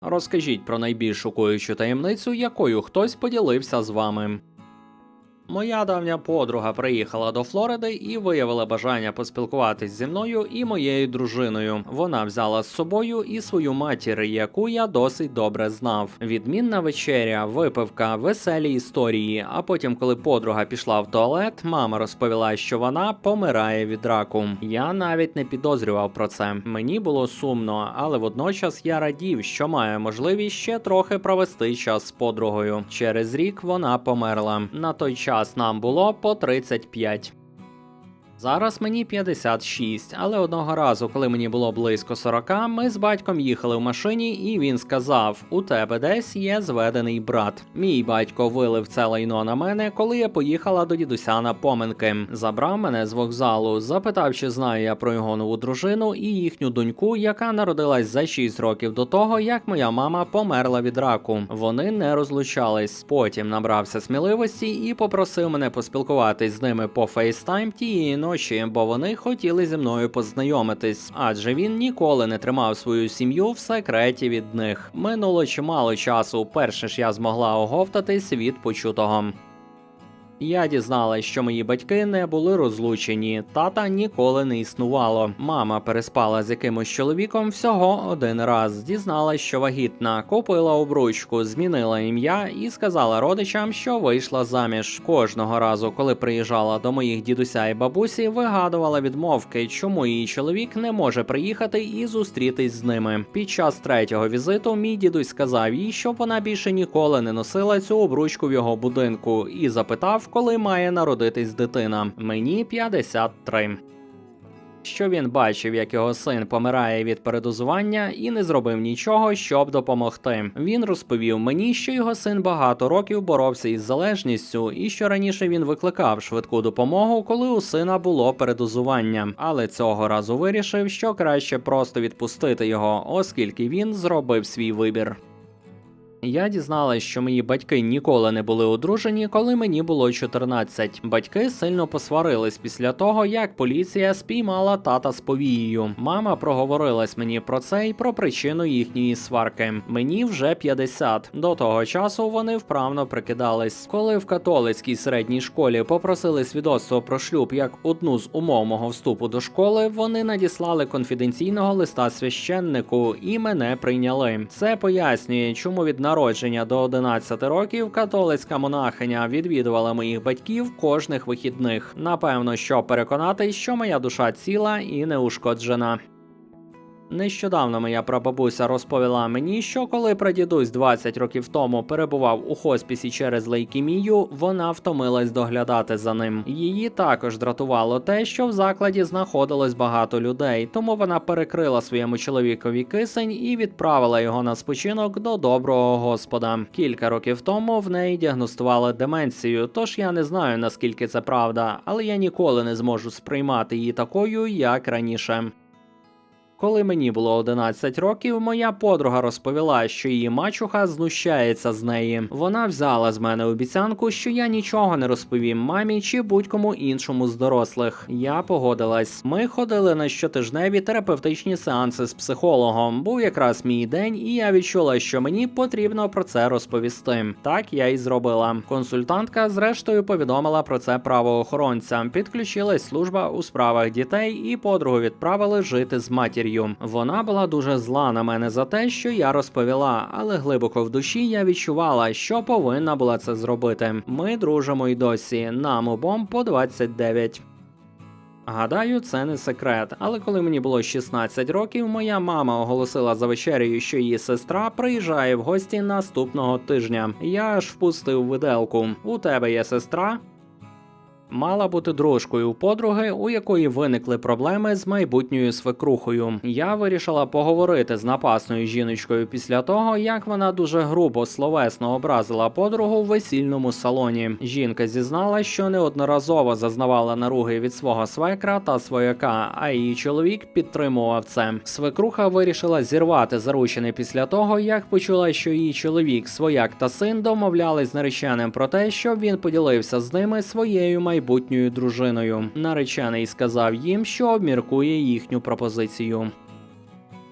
Розкажіть про найбільш шокуючу таємницю, якою хтось поділився з вами. Моя давня подруга приїхала до Флориди і виявила бажання поспілкуватись зі мною і моєю дружиною. Вона взяла з собою і свою матір, яку я досить добре знав. Відмінна вечеря, випивка, веселі історії. А потім, коли подруга пішла в туалет, мама розповіла, що вона помирає від раку. Я навіть не підозрював про це. Мені було сумно, але водночас я радів, що маю можливість ще трохи провести час з подругою. Через рік вона померла. На той час нам було по 35. Зараз мені 56, але одного разу, коли мені було близько 40, ми з батьком їхали в машині, і він сказав: У тебе десь є зведений брат. Мій батько вилив це лайно на мене, коли я поїхала до дідуся на поминки. Забрав мене з вокзалу, запитав, чи знаю я про його нову дружину і їхню доньку, яка народилась за 6 років до того, як моя мама померла від раку. Вони не розлучались. Потім набрався сміливості і попросив мене поспілкуватись з ними по FaceTime тієї ночі, бо вони хотіли зі мною познайомитись, адже він ніколи не тримав свою сім'ю в секреті від них. Минуло чимало часу, перше ж я змогла оговтатись від почутого. Я дізналась, що мої батьки не були розлучені, тата ніколи не існувало. Мама переспала з якимось чоловіком всього один раз. Дізналась, що вагітна, купила обручку, змінила ім'я і сказала родичам, що вийшла заміж. Кожного разу, коли приїжджала до моїх дідуся і бабусі, вигадувала відмовки, чому її чоловік не може приїхати і зустрітись з ними. Під час третього візиту мій дідусь сказав їй, щоб вона більше ніколи не носила цю обручку в його будинку, і запитав, коли має народитись дитина. Мені 53. Що він бачив, як його син помирає від передозування і не зробив нічого, щоб допомогти. Він розповів мені, що його син багато років боровся із залежністю, і що раніше він викликав швидку допомогу, коли у сина було передозування. Але цього разу вирішив, що краще просто відпустити його, оскільки він зробив свій вибір. Я дізналась, що мої батьки ніколи не були одружені, коли мені було 14. Батьки сильно посварились після того, як поліція спіймала тата з повією. Мама проговорилась мені про це і про причину їхньої сварки. Мені вже 50. До того часу вони вправно прикидались. Коли в католицькій середній школі попросили свідоцтво про шлюб як одну з умов мого вступу до школи, вони надіслали конфіденційного листа священнику і мене прийняли. Це пояснює, чому від народження до 11 років католицька монахиня відвідувала моїх батьків кожних вихідних. Напевно, що переконати, що моя душа ціла і неушкоджена. Нещодавно моя прабабуся розповіла мені, що коли прадідусь 20 років тому перебував у хоспісі через лейкемію, вона втомилась доглядати за ним. Її також дратувало те, що в закладі знаходилось багато людей, тому вона перекрила своєму чоловікові кисень і відправила його на спочинок до доброго господа. Кілька років тому в неї діагностували деменцію, тож я не знаю наскільки це правда, але я ніколи не зможу сприймати її такою, як раніше. Коли мені було 11 років, моя подруга розповіла, що її мачуха знущається з неї. Вона взяла з мене обіцянку, що я нічого не розповім мамі чи будь-кому іншому з дорослих. Я погодилась. Ми ходили на щотижневі терапевтичні сеанси з психологом. Був якраз мій день, і я відчула, що мені потрібно про це розповісти. Так я і зробила. Консультантка, зрештою, повідомила про це правоохоронцям. Підключилась служба у справах дітей, і подругу відправили жити з матір'ю. Вона була дуже зла на мене за те, що я розповіла, але глибоко в душі я відчувала, що повинна була це зробити. Ми дружимо й досі. Нам обом по 29. Гадаю, це не секрет, але коли мені було 16 років, моя мама оголосила за вечерею, що її сестра приїжджає в гості наступного тижня. Я аж впустив виделку. У тебе є сестра? Мала бути дружкою подруги, у якої виникли проблеми з майбутньою свекрухою. Я вирішила поговорити з напасною жіночкою після того, як вона дуже грубо словесно образила подругу в весільному салоні. Жінка зізнала, що неодноразово зазнавала наруги від свого свекра та свояка, а її чоловік підтримував це. Свекруха вирішила зірвати заручини після того, як почула, що її чоловік, свояк та син домовлялись з нареченим про те, щоб він поділився з ними своєю майбутньою дружиною. Наречений сказав їм, що обміркує їхню пропозицію.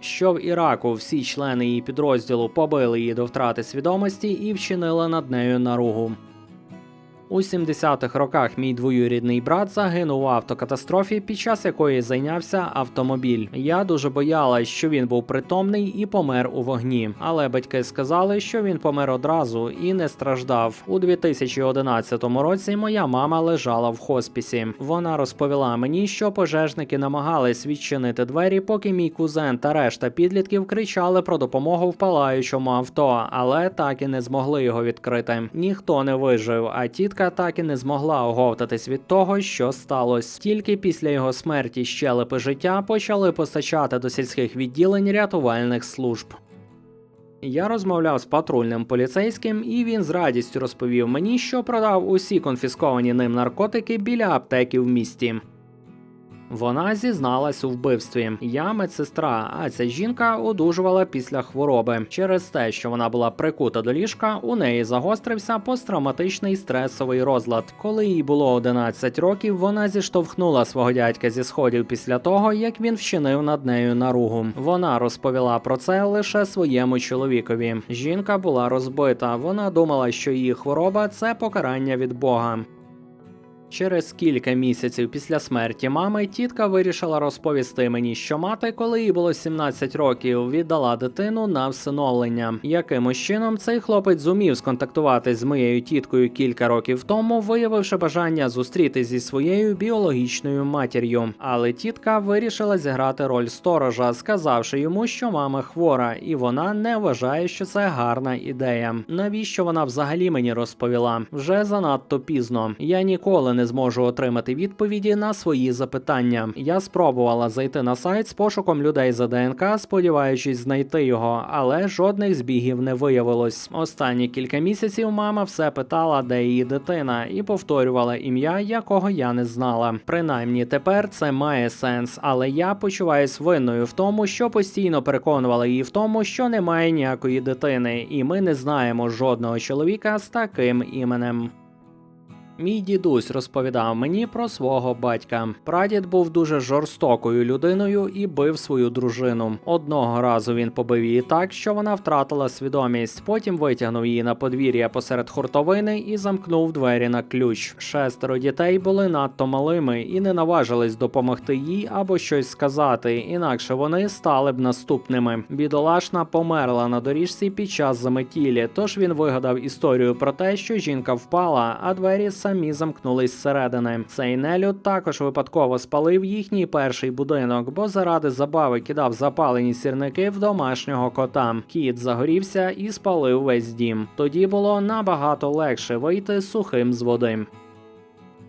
що в Іраку всі члени її підрозділу побили її до втрати свідомості і вчинили над нею наругу. У 70-х роках мій двоюрідний брат загинув у автокатастрофі, під час якої зайнявся автомобіль. Я дуже боялась, що він був притомний і помер у вогні. Але батьки сказали, що він помер одразу і не страждав. У 2011 році моя мама лежала в хоспісі. Вона розповіла мені, що пожежники намагались відчинити двері, поки мій кузен та решта підлітків кричали про допомогу в палаючому авто, але так і не змогли його відкрити. Ніхто не вижив, а тітка так і не змогла оговтатись від того, що сталося. Тільки після його смерті щелепи життя почали постачати до сільських відділень рятувальних служб. Я розмовляв з патрульним поліцейським, і він з радістю розповів мені, що продав усі конфісковані ним наркотики біля аптеки в місті. Вона зізналась у вбивстві. Я медсестра, а ця жінка одужувала після хвороби. Через те, що вона була прикута до ліжка, у неї загострився посттравматичний стресовий розлад. Коли їй було 11 років, вона зіштовхнула свого дядька зі сходів після того, як він вчинив над нею наругу. Вона розповіла про це лише своєму чоловікові. Жінка була розбита. Вона думала, що її хвороба це покарання від Бога. Через кілька місяців після смерті мами тітка вирішила розповісти мені, що мати, коли їй було 17 років, віддала дитину на всиновлення. Якимось чином цей хлопець зумів сконтактуватись з моєю тіткою кілька років тому, виявивши бажання зустрітись зі своєю біологічною матір'ю. Але тітка вирішила зіграти роль сторожа, сказавши йому, що мама хвора, і вона не вважає, що це гарна ідея. Навіщо вона взагалі мені розповіла? Вже занадто пізно. Я ніколи не зможу отримати відповіді на свої запитання. Я спробувала зайти на сайт з пошуком людей за ДНК, сподіваючись знайти його, але жодних збігів не виявилось. Останні кілька місяців мама все питала, де її дитина, і повторювала ім'я, якого я не знала. Принаймні тепер це має сенс, але я почуваюсь винною в тому, що постійно переконувала її в тому, що немає ніякої дитини, і ми не знаємо жодного чоловіка з таким іменем. Мій дідусь розповідав мені про свого батька. Прадід був дуже жорстокою людиною і бив свою дружину. Одного разу він побив її так, що вона втратила свідомість. Потім витягнув її на подвір'я посеред хуртовини і замкнув двері на ключ. Шестеро дітей були надто малими і не наважились допомогти їй або щось сказати, інакше вони стали б наступними. Бідолашна померла на доріжці під час заметілі. Тож він вигадав історію про те, що жінка впала, а двері самі замкнулись зсередини. Цей нелюд також випадково спалив їхній перший будинок, бо заради забави кидав запалені сірники в домашнього кота. Кіт загорівся і спалив весь дім. Тоді було набагато легше вийти сухим з води.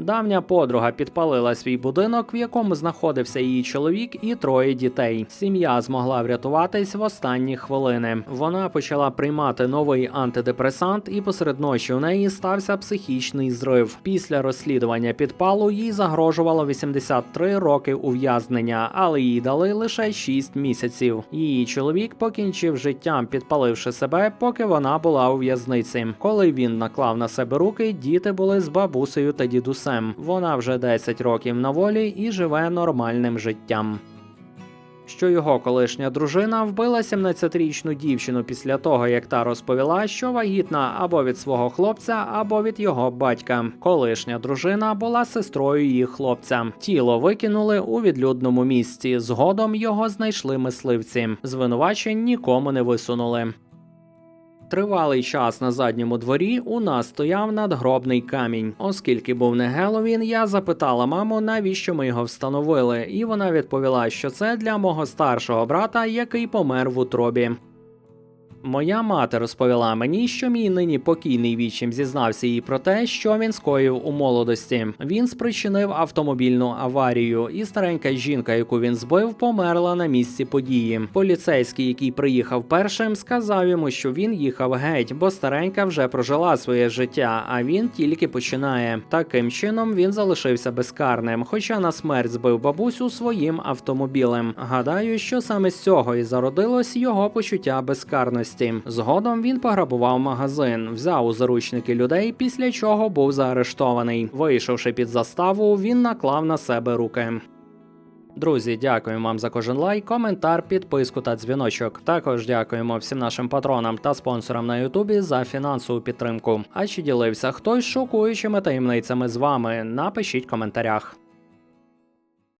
Давня подруга підпалила свій будинок, в якому знаходився її чоловік і троє дітей. Сім'я змогла врятуватись в останні хвилини. Вона почала приймати новий антидепресант, і посеред ночі у неї стався психічний зрив. Після розслідування підпалу їй загрожувало 83 роки ув'язнення, але їй дали лише 6 місяців. Її чоловік покінчив життям, підпаливши себе, поки вона була у в'язниці. Коли він наклав на себе руки, діти були з бабусею та дідусем. Вона вже 10 років на волі і живе нормальним життям. Що його колишня дружина вбила 17-річну дівчину після того, як та розповіла, що вагітна або від свого хлопця, або від його батька. Колишня дружина була сестрою її хлопця. Тіло викинули у відлюдному місці. Згодом його знайшли мисливці. Звинувачень нікому не висунули. Тривалий час на задньому дворі у нас стояв надгробний камінь. Оскільки був не Геловін, я запитала маму, навіщо ми його встановили, і вона відповіла, що це для мого старшого брата, який помер в утробі. Моя мати розповіла мені, що мій нині покійний вічим зізнався їй про те, що він скоїв у молодості. Він спричинив автомобільну аварію, і старенька жінка, яку він збив, померла на місці події. Поліцейський, який приїхав першим, сказав йому, що він їхав геть, бо старенька вже прожила своє життя, а він тільки починає. Таким чином він залишився безкарним, хоча на смерть збив бабусю своїм автомобілем. Гадаю, що саме з цього і зародилось його почуття безкарності. Згодом він пограбував магазин, взяв у заручники людей, після чого був заарештований. Вийшовши під заставу, він наклав на себе руки. Друзі, дякуємо вам за кожен лайк, коментар, підписку та дзвіночок. Також дякуємо всім нашим патронам та спонсорам на Ютубі за фінансову підтримку. А чи ділився хтось шокуючими таємницями з вами? Напишіть в коментарях.